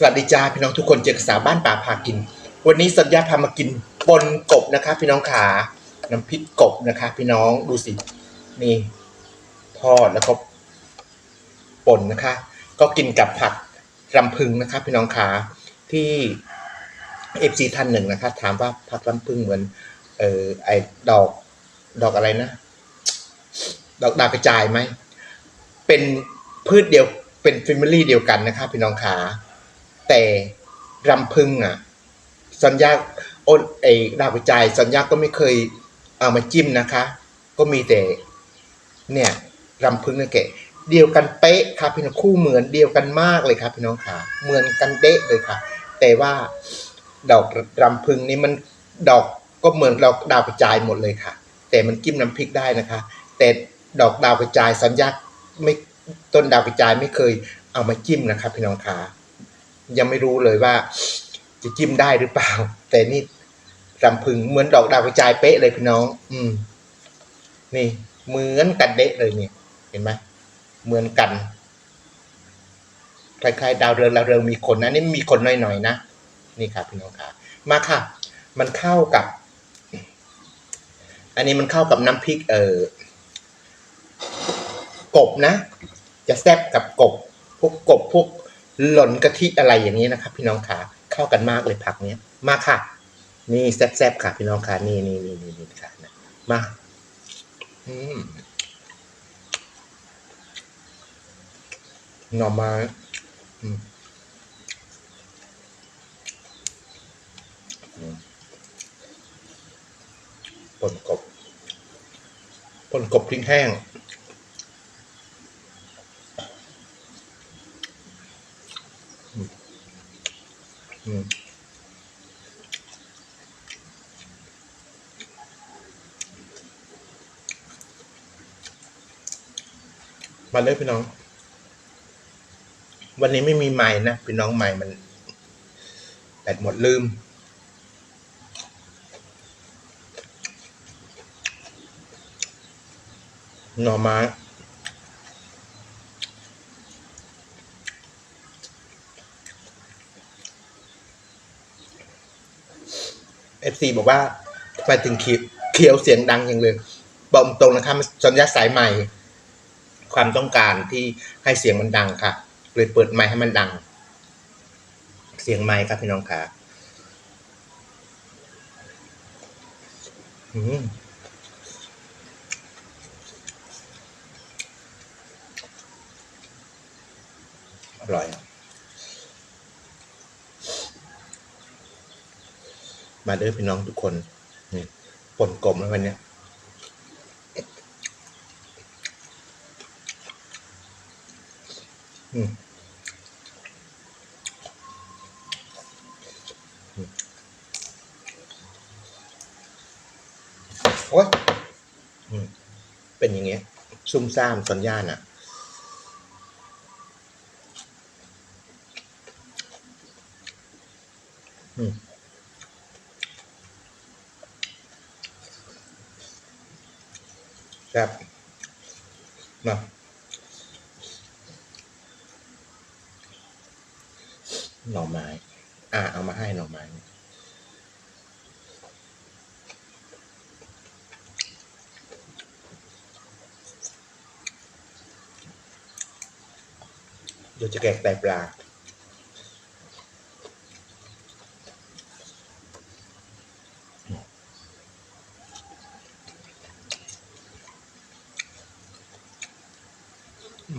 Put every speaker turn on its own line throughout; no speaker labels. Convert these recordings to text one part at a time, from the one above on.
สวัสดีจ้าพี่น้องทุกคนเจอกับสาวบ้านป่าพากิน วันนี้สัญญาพามากินปนกบนะคะ พี่น้องขาน้ำพริกกบนะคะ พี่น้องดูสินี่ทอดแล้วก็ป่นนะคะ ก็กินกับผักรำพึงนะคะ พี่น้องขาที่เอฟซีท่านหนึ่งนะคะ ถามว่าผักรำพึงเหมือน เออไอดอกดอกอะไรนะ ดอกดาวกระจายไหมเป็นพืชเดียวเป็นฟิมิลี่เดียวกันนะคะ พี่น้องขา แต่รำพึงอะ สัญญาโอนไอดาวกระจายสัญญาก็ไม่เคยเอามาจิ้มนะคะ ก็มีแต่ เนี่ยรำพึงนี่แกะเดียวกันเป๊ะครับพี่น้องคู่เหมือนเดียวกันมากเลยครับพี่น้องขาเหมือนกันเด๊ะเลยค่ะ แต่ว่าดอกรำพึงนี่มันดอกก็เหมือนดอกดาวกระจายหมดเลยค่ะ แต่มันจิ้มน้ำพริกได้นะคะ แต่ดอกดาวกระจายสัญญาไม่ต้นดาวกระจายไม่เคยเอามาจิ้มนะครับพี่น้องขา ยังไม่รู้เลยว่า จะจิ้มได้หรือเปล่า แต่นี่รำพึงเหมือนดอกดาวกระจายเป๊ะเลยพี่น้อง อืม นี่ เหมือนกันเดะเลยเนี่ย เห็นไหมเหมือนกันคล้ายๆดาวเรืองดาวเรืองมีขนนะนี่มีขนหน่อยๆนะนี่ครับพี่น้องค่ะ มาค่ะ มันเข้ากับ อันนี้มันเข้ากับน้ำพริก เออกบนะ จะแซ่บกับกบ พวกกบพวก หล่นกะทิอะไรอย่างนี้นะครับ พี่น้องขาเข้ากันมากเลยผักเนี้ยมาค่ะ นี่แซ่บๆค่ะ พี่น้องขานี่นี่นี่นี่นี่ค่ะนะมาอืมหน่อไม้อืมอืมป่นกบป่นกบพริกแห้ง อืมอื มาเลยพี่น้อง วันนี้ไม่มีไม้นะ พี่น้องไม้มันแบตหมดลืมหน่อไม้ เอฟซีบอกว่าทำไมถึงเขียวเขียวเสียงดังอย่างเลยบอกตรงนะครับสัญญาสายใหม่ ความต้องการที่ให้เสียงมันดังค่ะ เลยเปิดไมค์ให้มันดัง เสียงไมค์ครับพี่น้องค่ะอืมอร่อย มาเด้อพี่น้องทุกคนนี่ปนกลมแล้ววันเนี้ยอืมอืมโอ้ยอืมเป็นอย่างเงี้ย ซุ่มซ่ามสัญญาณอะ อืม ครับมาหน่อไม้ อ่า เอามาให้หน่อไม้เดี๋ยวจะแกงไตปลา มา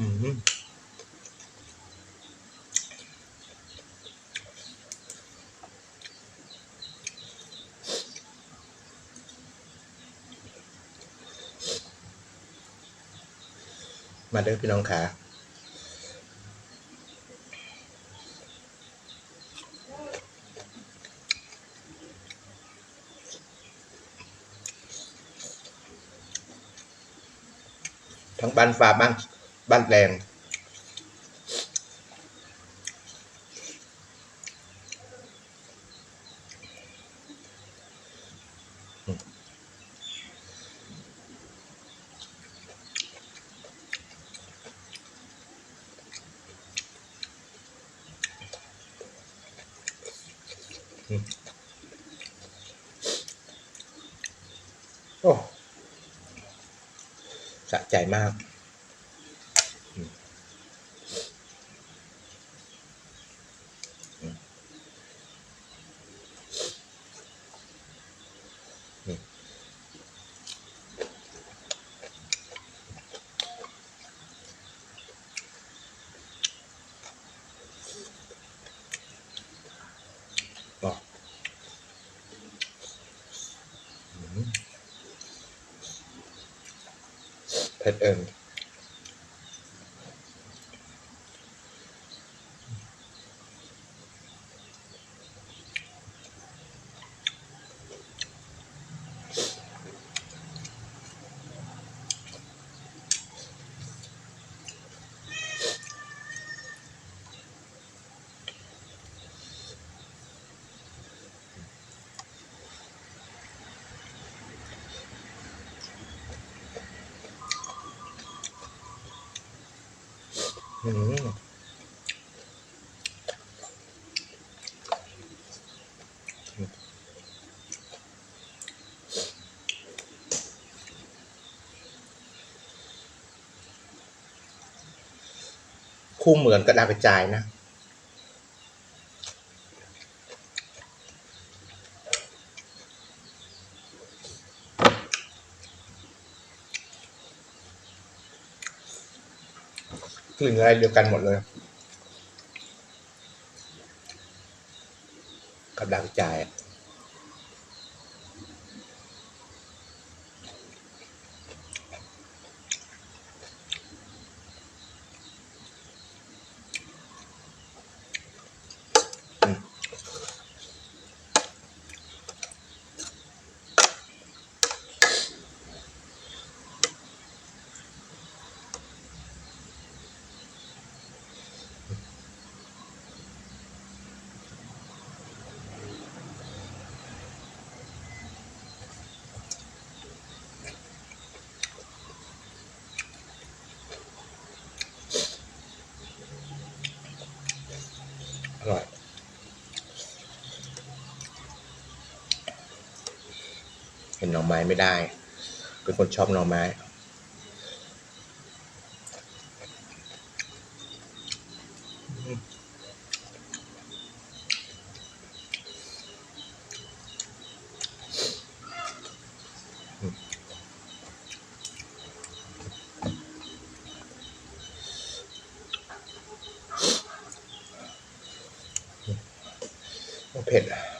เด้อพี่น้องขาทั้งบ้านฟ้าบ้าง มอืมโอ้สะใจมากอืมอืมนี่อ๋ออืม เผ็ อืมคู่เหมือนกับดาวกระจายนะ กลิ่นอะไรเดียวกันหมดเลยกับดาวกระจาย นหน่อไม้ไม่ได้ เป็นคนชอบหน่อไม้เผ็ดอะ